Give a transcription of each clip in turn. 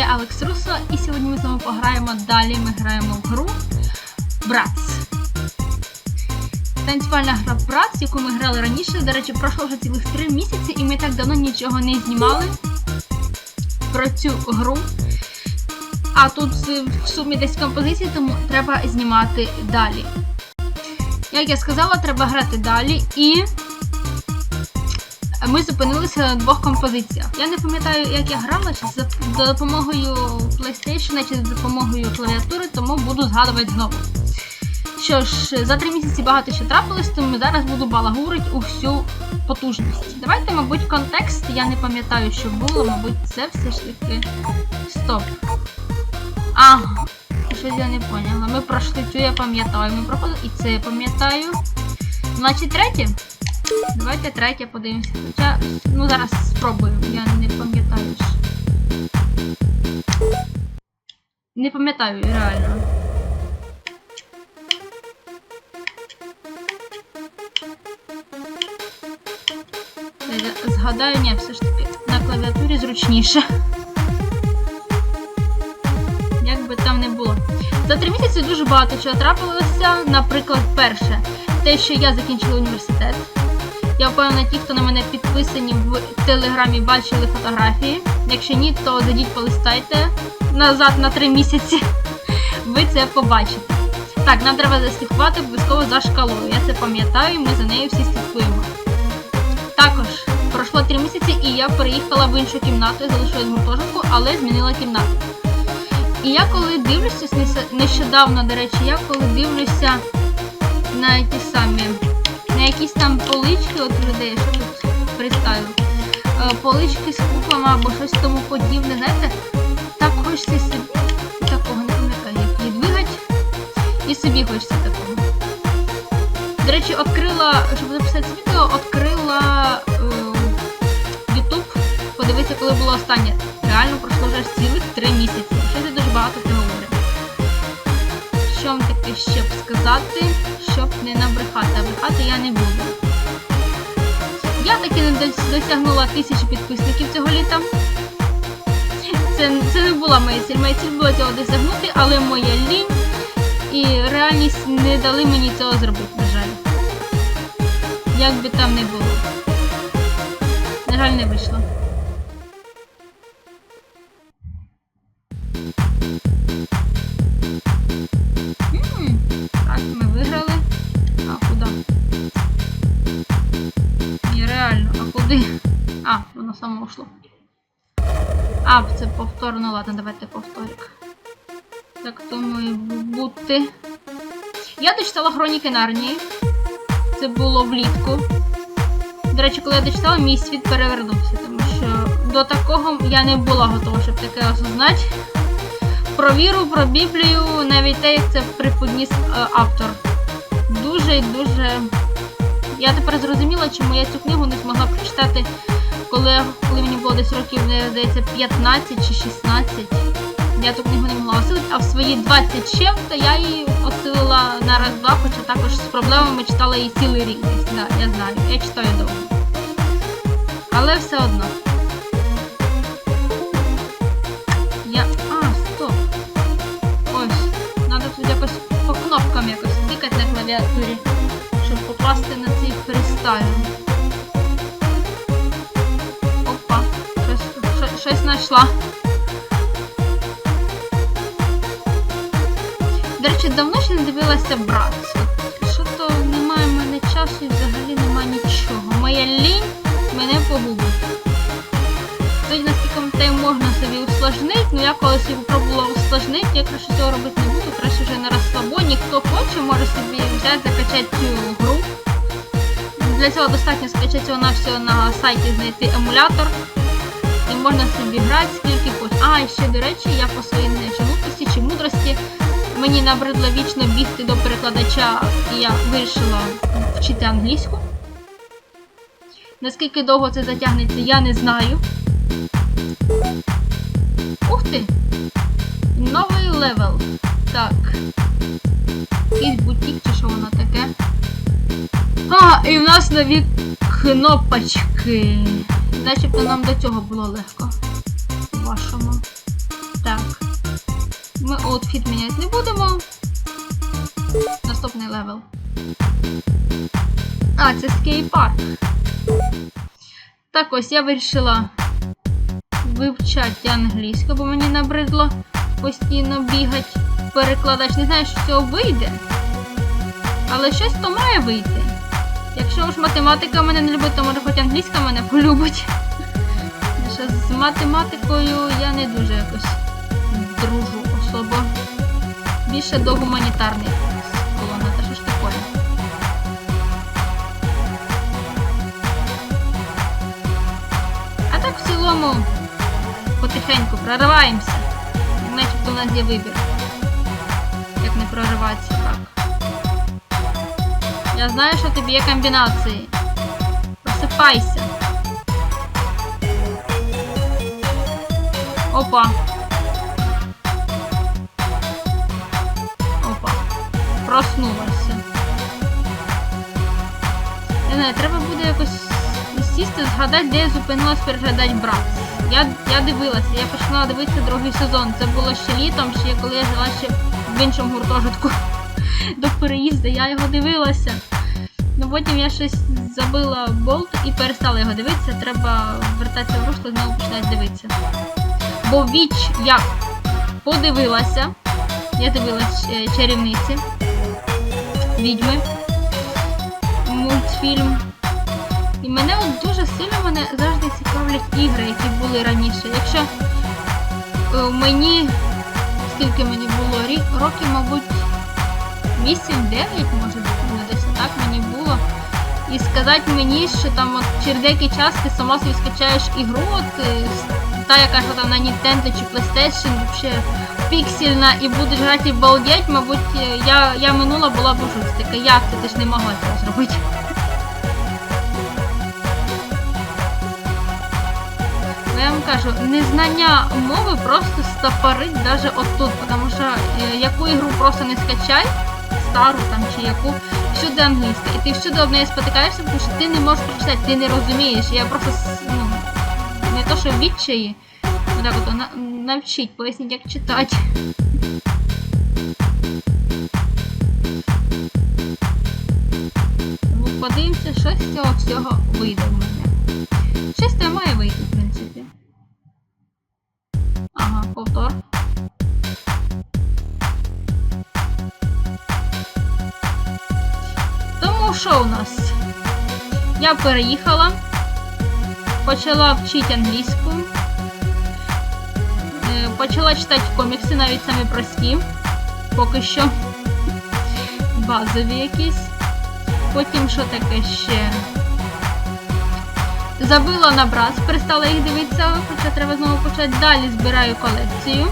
Я Алекс Руссо, і сьогодні ми з вами пограємо далі. Ми граємо в гру Братс. Танцювальна гра Братс, яку ми грали раніше. До речі, пройшло вже цілих 3 місяці, і ми так давно нічого не знімали про цю гру. А тут в сумі десь композиції, тому треба знімати далі. Як я сказала, треба грати далі і ми зупинилися на двох композиціях. Я не пам'ятаю, як я грала, чи за допомогою PlayStation, чи за допомогою клавіатури, тому буду згадувати знову. Що ж, за три місяці багато що трапилось, тому зараз буду балагурити у всю потужність. Давайте, мабуть, контекст. Я не пам'ятаю, що було, мабуть, це все ж таки. Стоп. А, щось я не поняла. Ми пройшли цю, я пам'ятаю. Ми проходили і це я пам'ятаю. Значить, третє. Давайте третє подивимося. Хоча, ну зараз спробую, я не пам'ятаю. Не пам'ятаю, реально. Згадаю, ні, все ж таки на клавіатурі зручніше. Як би там не було. За три місяці дуже багато чого трапилося. Наприклад, перше, те, що я закінчила університет. Я впевнена, ті, хто на мене підписані в телеграмі, бачили фотографії. Якщо ні, то зайдіть полистайте назад на три місяці. Ви це побачите. Так, нам треба заслідкувати обов'язково за шкалою. Я це пам'ятаю, ми за нею всі слідкуємо. Також пройшло три місяці, і я переїхала в іншу кімнату, я залишилась гуртожитку, але змінила кімнату. І я коли дивлюся, нещодавно, до речі, я коли дивлюся на ті самі на якісь там полички от людей, що тут представив. Е, Полички з куклами або щось тому подібне, знаєте, так хочеться собі такого не як її двигать. І собі хочеться такого. До речі, відкрила, щоб записати це відео, відкрила е, YouTube, подивитися, коли було останнє. Реально пройшло вже цілих 3 місяці. Щось я дуже багато це говорю. Що вам таке ще б сказати, щоб не набрехати, а брехати я не буду. Я таки не досягнула тисячі підписників цього літа. Це, це не була моя ціль. Моя ціль була цього досягнути, але моя лінь і реальність не дали мені цього зробити, на жаль. Як би там не було. На жаль, не вийшло. Куди? А, воно само ушло. А, це повторно, ладно, давайте повторик. Так то має бути. Я дочитала Хроніки Нарнії. Це було влітку. До речі, коли я дочитала, мій світ перевернувся, тому що до такого я не була готова, щоб таке осознати. Про віру, про Біблію, навіть те, як це приподніс е, автор. Дуже і дуже. Я тепер зрозуміла, чому я цю книгу не змогла прочитати, коли, коли мені було десь років, здається, 15 чи 16. Я ту книгу не могла осилити, а в свої 20 чим, то я її осилила на раз-два, хоча також з проблемами читала її цілий рік. Да, я знаю, я читаю довго. Але все одно. Я. А, стоп. Ось. Надо тут якось по кнопкам якось тикати на клавіатурі, щоб попасти на цей фристайл. Опа, щось, щось- знайшла. До речі, давно ще не дивилася брат. Що то немає в мене часу і взагалі немає нічого. Моя лінь мене погубить. Тоді наскільки те можна собі усложнити, ну я колись її пробувала усложнити, я краще цього робити не буду, краще вже на розслабоні. Хто хоче, може собі взяти, закачати цю гру. Для цього достатньо скачати цього на на сайті знайти емулятор. І можна собі грати скільки хочеш. А, і ще, до речі, я по своїй глупості чи мудрості мені набридло вічно бігти до перекладача, і я вирішила вчити англійську. Наскільки довго це затягнеться, я не знаю. Ух ти! Новий левел. Так. Якийсь бутік чи що воно таке. А, і в нас нові кнопочки. Начебто нам до цього було легко. Вашому. аутфіт міняти не будемо. Наступний левел. А, це скейт-парк. Так ось я вирішила вивчати англійську, бо мені набридло постійно бігати. Перекладач не знаю, що з цього вийде. Але щось то має вийти. Якщо ж математика мене не любить, то може хоч англійська мене полюбить. Що з математикою я не дуже якось дружу особо. Більше до гуманітарних склона. Та що ж? А так в цілому потихеньку прориваємося. Начебто у нас є вибір. Як не прориватися. Я знаю, що тобі є комбінації. Просипайся. Опа. Опа. Проснулася. Не знаю, треба буде якось сісти, згадати, де я зупинилась переглядати брат. Я, я дивилася, я почала дивитися другий сезон. Це було ще літом, ще коли я жила ще в іншому гуртожитку до переїзду, я його дивилася. Ну потім я щось забила болт і перестала його дивитися. Треба вертатися в русло знову починати дивитися. Бо віч я подивилася. Я дивилась е, чарівниці. Відьми. Мультфільм. І мене от дуже сильно мене завжди цікавлять ігри, які були раніше. Якщо е, мені, скільки мені було років, мабуть, 8-9, може бути, десь так мені було. І сказати мені, що там от через деякий час ти сама собі скачаєш ігру, от, е, та яка що там на Nintendo чи PlayStation, вообще піксельна, і будеш грати і балдеть, мабуть, е, я, я минула була б уже така, як це, ти ж не могла цього зробити. Ну, Я вам кажу, незнання мови просто стопорить навіть отут, тому що е, яку ігру просто не скачай, стару там чи яку, всюди англійська. І ти всюди об неї спотикаєшся, тому що ти не можеш прочитати, ти не розумієш. Я просто ну, не то, що відчаї, отак от на, навчіть, поясніть, як читати. Ну, подивимося, що з цього всього вийде в мене. Щось там має вийти, в принципі. Ага, повтор. Що у нас? Я переїхала, почала вчити англійську, е, почала читати комікси, навіть самі прості, поки що базові якісь. Потім що таке ще? Забила на брат, перестала їх дивитися, хоча треба знову почати. Далі збираю колекцію.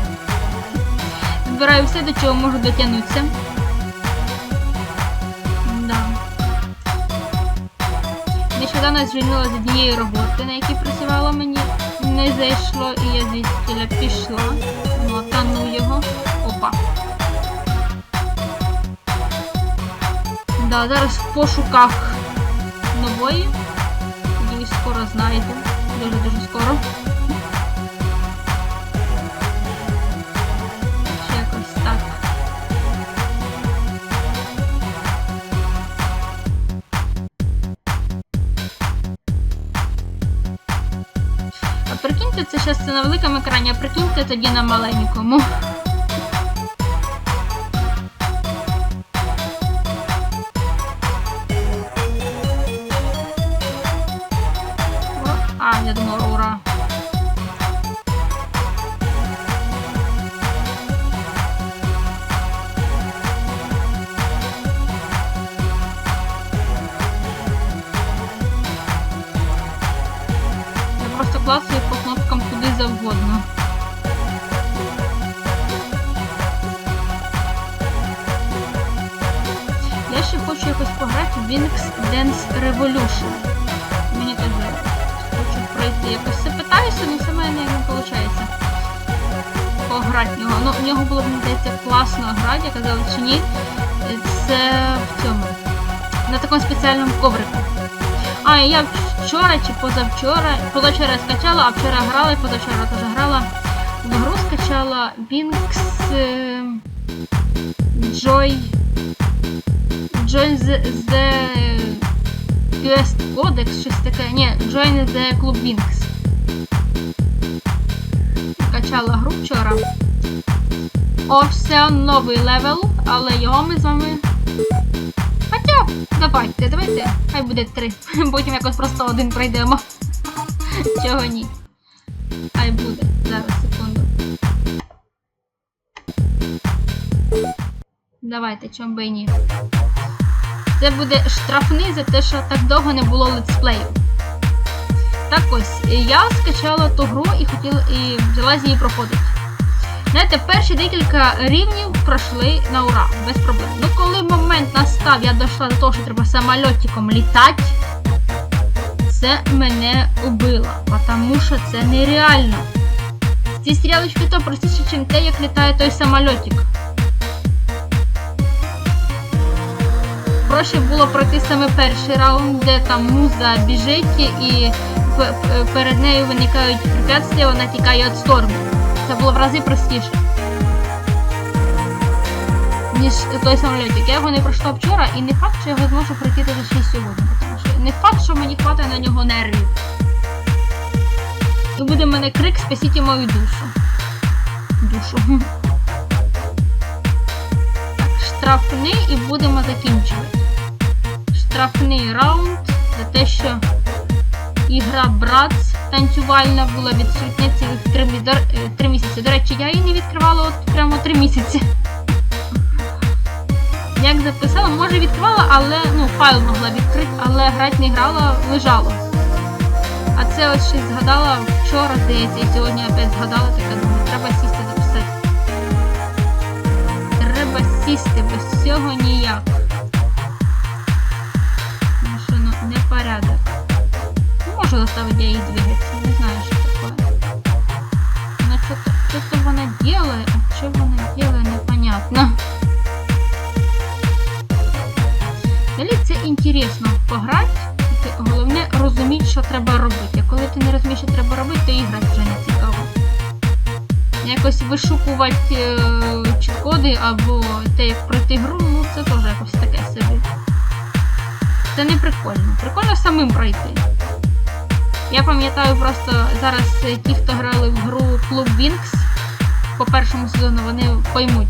Збираю все, до чого можу дотягнутися. Нещодавно звільнила з однієї роботи, на якій працювала мені. Не зайшло і я звідти пішла. Латану його. Опа. Да, зараз в пошуках нової. Її скоро знайду. Дуже-дуже скоро. Прикиньте, це зараз це на великому екрані, а прикиньте тоді на маленькому. Завгодно. Я ще хочу якось пограти в Wings Dance Revolution. Мені теж хочу пройти. Якось все питаюся, але все мене не виходить. Пограти в нього. Ну, в нього було мені здається, класно грати, я казала, чи ні. Це в цьому. На такому спеціальному коврику. А, я вчора чи позавчора, позавчора скачала, а вчора грала, і позавчора теж грала в гру скачала. е, Joy Join the, the Quest Codex, щось таке. Ні, Join the Club Wings. Качала гру вчора. Ось це новий левел, але його ми з вами. Хоча, давайте, давайте. Хай буде три. Потім якось просто один пройдемо. Чого ні? Хай буде. Зараз, секунду. Давайте, чом би ні. Це буде штрафний за те, що так довго не було летсплею. Так ось, я скачала ту гру і хотіла і взялась її проходити. Знаєте, перші декілька рівнів пройшли на ура, без проблем. Ну коли момент настав, я дійшла до того, що треба самольотиком літати, це мене убило, тому що це нереально. Ці стрілочки то простіше, ніж те, як літає той самольотик. Проще було пройти саме перший раунд, де там муза біжить і перед нею виникають препятствия, вона тікає від шторму. Це було в рази простіше. Ніж той самолітик. Я його не пройшла вчора і не факт, що я його зможу пройти ще сьогодні. Не факт, що мені хватає на нього нервів. І буде в мене крик спасіть мою душу. Душу. Так, штрафний і будемо закінчувати. Штрафний раунд за те, що ігра Братс танцювальна була відсутня цілих три, до- е, три місяці. До речі, я її не відкривала от прямо три місяці. Як записала, може відкривала, але ну, файл могла відкрити, але грати не грала, лежало. А це ось щось згадала вчора, здається, і сьогодні опять згадала, така думаю, треба сісти записати. Треба сісти, без цього ніяк. Тому що ну, не порядок. Не можу заставить я їх двигаться, не знаю, що. Но что-то, что-то вона делает, а что вона делает, непонятно. Далі це інтересно пограти, головне розуміти, що треба робити. Коли ти не розумієш, що треба робити, то і грати вже не цікаво. Якось вишукувати е, чіткоди або те, як пройти гру, ну це теж якось таке собі. Це не прикольно. Прикольно самим пройти. Я пам'ятаю просто зараз е, ті, хто грали в гру Club Wings по першому сезону, вони поймуть.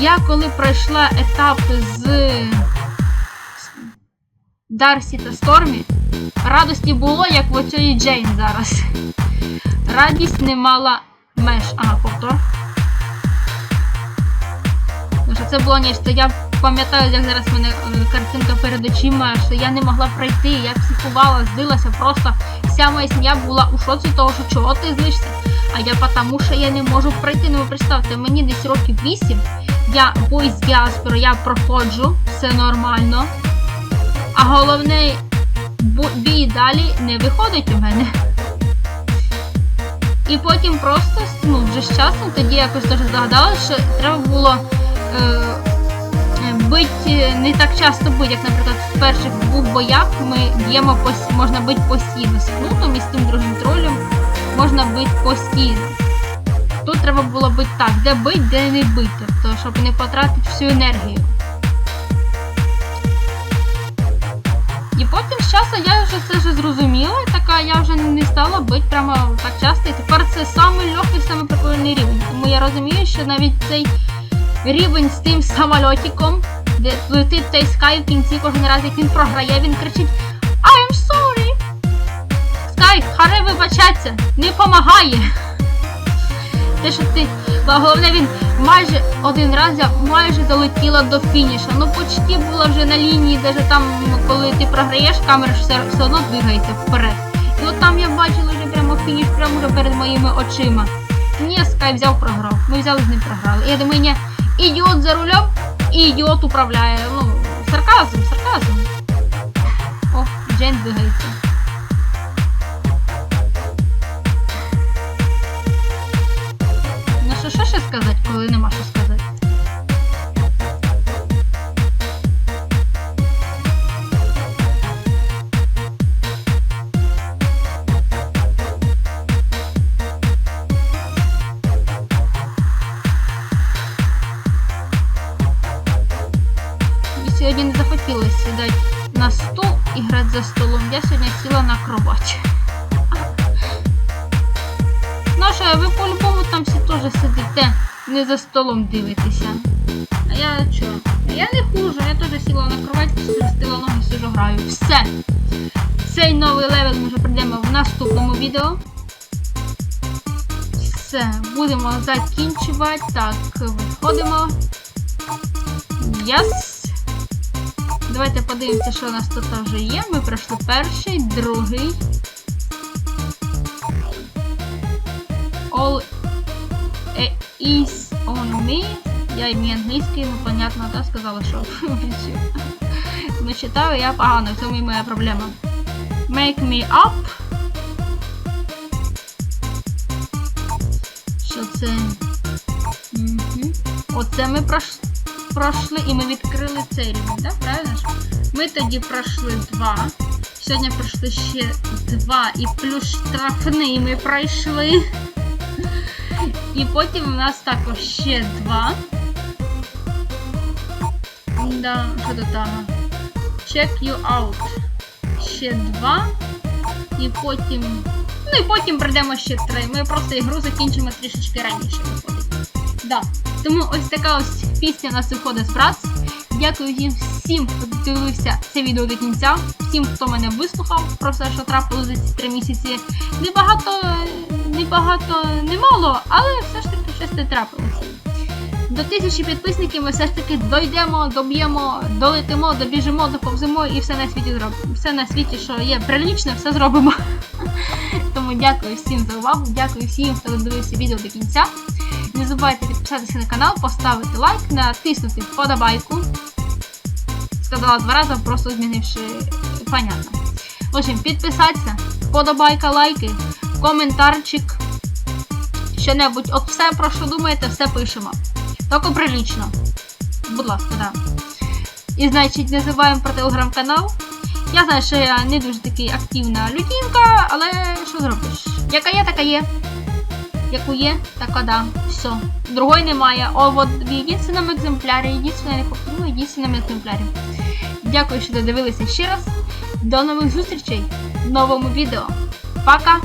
Я коли пройшла етап з Дарсі та Стормі, радості було, як в оцій Джейн зараз. Радість не мала меж. Ага, повтор. Тому що це було нечто. Я пам'ятаю, як зараз мене е, картинка перед очима, що я не могла пройти, я психувала, здилася, просто вся моя сім'я була у шоці того, що чого ти злишся. А я потому що я не можу пройти. Ну ви представте, мені десь років 8, я бой з діаспори, я проходжу, все нормально. А головне, бій далі не виходить у мене. І потім просто, ну, вже з часом тоді якось теж здогадалася, що треба було е, е, бити не так часто бити, як, наприклад, в перших двох боях ми б'ємо можна бити постійно з кнутом і з тим другим тролем можна бити постійно. Тут треба було бити так, де бить, де не бити, тобто, щоб не потратити всю енергію. І потім з часу я вже це вже зрозуміла, така я вже не стала бити прямо так часто. І тепер це самий легкий, самий прикольний рівень. Тому я розумію, що навіть цей рівень з тим самольотиком, летить той скай в кінці кожен раз, як він програє, він кричить I'm sorry! Скай, харе вибачаться, не помагає. Те, що ти. Головне, він майже один раз я майже долетіла до фініша. Ну почти була вже на лінії, навіть там, коли ти програєш, камера все, все одно двигається вперед. І от там я бачила вже прямо фініш, прямо вже перед моїми очима. Ні, Скай взяв програв. Ми взяли з ним програли. Я думаю, ні, ідіот за рулем і ідіот управляє. Ну, сарказм, сарказм. О, Джейн двигається. Ну що, що ще сказати, коли нема що сказати? Сідати на стул і грати за столом. Я сьогодні сіла на кровать. Наша, ви по-любому там всі теж сидите, не за столом дивитеся. А я що? Я не хужу, я теж сіла на кровать, скрестила ноги, сижу граю. Все. Цей новий левел ми вже прийдемо в наступному відео. Все, будемо закінчувати. Так, виходимо. Яс. Давайте подивимося, що у нас тут вже є. Ми пройшли перший, другий. All is on me. Я ім'я англійський, ну понятно, да, сказала, що. Ну читаю я погано, в цьому і моя проблема. Make me up. Що це? Мгм. Оце ми прош... пройшли і ми відкрили цей рівень, так? Правильно ж? Ми тоді пройшли два. Сьогодні пройшли ще два і плюс штрафний ми пройшли. І потім у нас також ще два. Да, що тут там? Check you out. Ще два. І потім. Ну і потім прийдемо ще три. Ми просто ігру закінчимо трішечки раніше виходить. Да. Тому ось така ось пісня у нас виходить з Братс. Дякую всім, всім, хто дивився це відео до кінця, всім, хто мене вислухав про все, що трапилося за ці три місяці. Небагато, небагато, немало, але все ж таки щось не трапилося. До тисячі підписників ми все ж таки дойдемо, доб'ємо, долетимо, добіжимо, доповземо і все на світі зробимо. Все на світі, що є прилічне, все зробимо. Тому дякую всім за увагу, дякую всім, хто додивився відео до кінця. Не забувайте підписатися на канал, поставити лайк, натиснути вподобайку. Сказала два рази, просто змінивши понятно. В общем, підписатися, вподобайка, лайки, коментарчик. Що-небудь, от все, про що думаєте, все пишемо. Тільки прилічно. Будь ласка, да. І значить, не забуваємо про телеграм-канал. Я знаю, що я не дуже таки активна людинка, але що зробиш? Яка є, така є. Яку є, така да. Все. Другої немає. О, от в єдиному екземплярі, єдиному не повторю, в єдинственному екземплярі. Дякую, що додивилися ще раз. До нових зустрічей в новому відео. Пока!